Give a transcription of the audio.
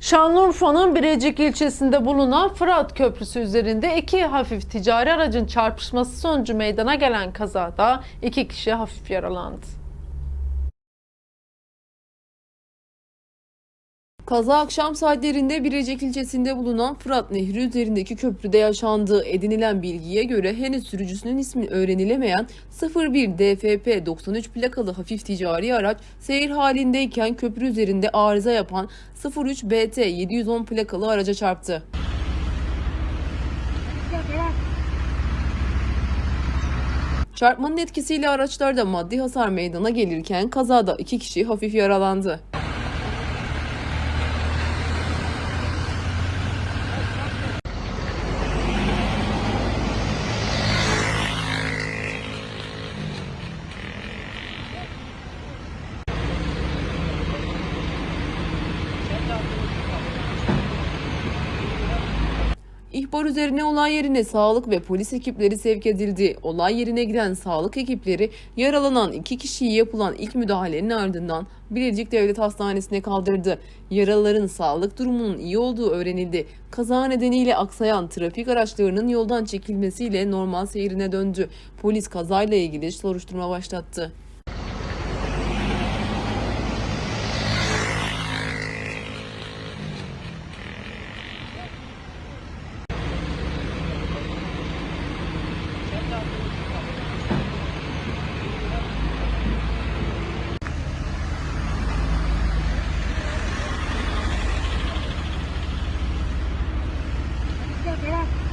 Şanlıurfa'nın Birecik ilçesinde bulunan Fırat Köprüsü üzerinde iki hafif ticari aracın çarpışması sonucu meydana gelen kazada iki kişi hafif yaralandı. Kaza akşam saatlerinde Birecik ilçesinde bulunan Fırat Nehri üzerindeki köprüde yaşandı. Edinilen bilgiye göre henüz sürücüsünün ismi öğrenilemeyen 01 DFP 93 plakalı hafif ticari araç seyir halindeyken köprü üzerinde arıza yapan 03 BT 710 plakalı araca çarptı. Çarpmanın etkisiyle araçlarda maddi hasar meydana gelirken kazada iki kişi hafif yaralandı. İhbar üzerine olay yerine sağlık ve polis ekipleri sevk edildi. Olay yerine giden sağlık ekipleri yaralanan iki kişiyi yapılan ilk müdahalenin ardından Bilecik Devlet Hastanesi'ne kaldırdı. Yaralıların sağlık durumunun iyi olduğu öğrenildi. Kaza nedeniyle aksayan trafik araçlarının yoldan çekilmesiyle normal seyrine döndü. Polis kazayla ilgili soruşturma başlattı. 来。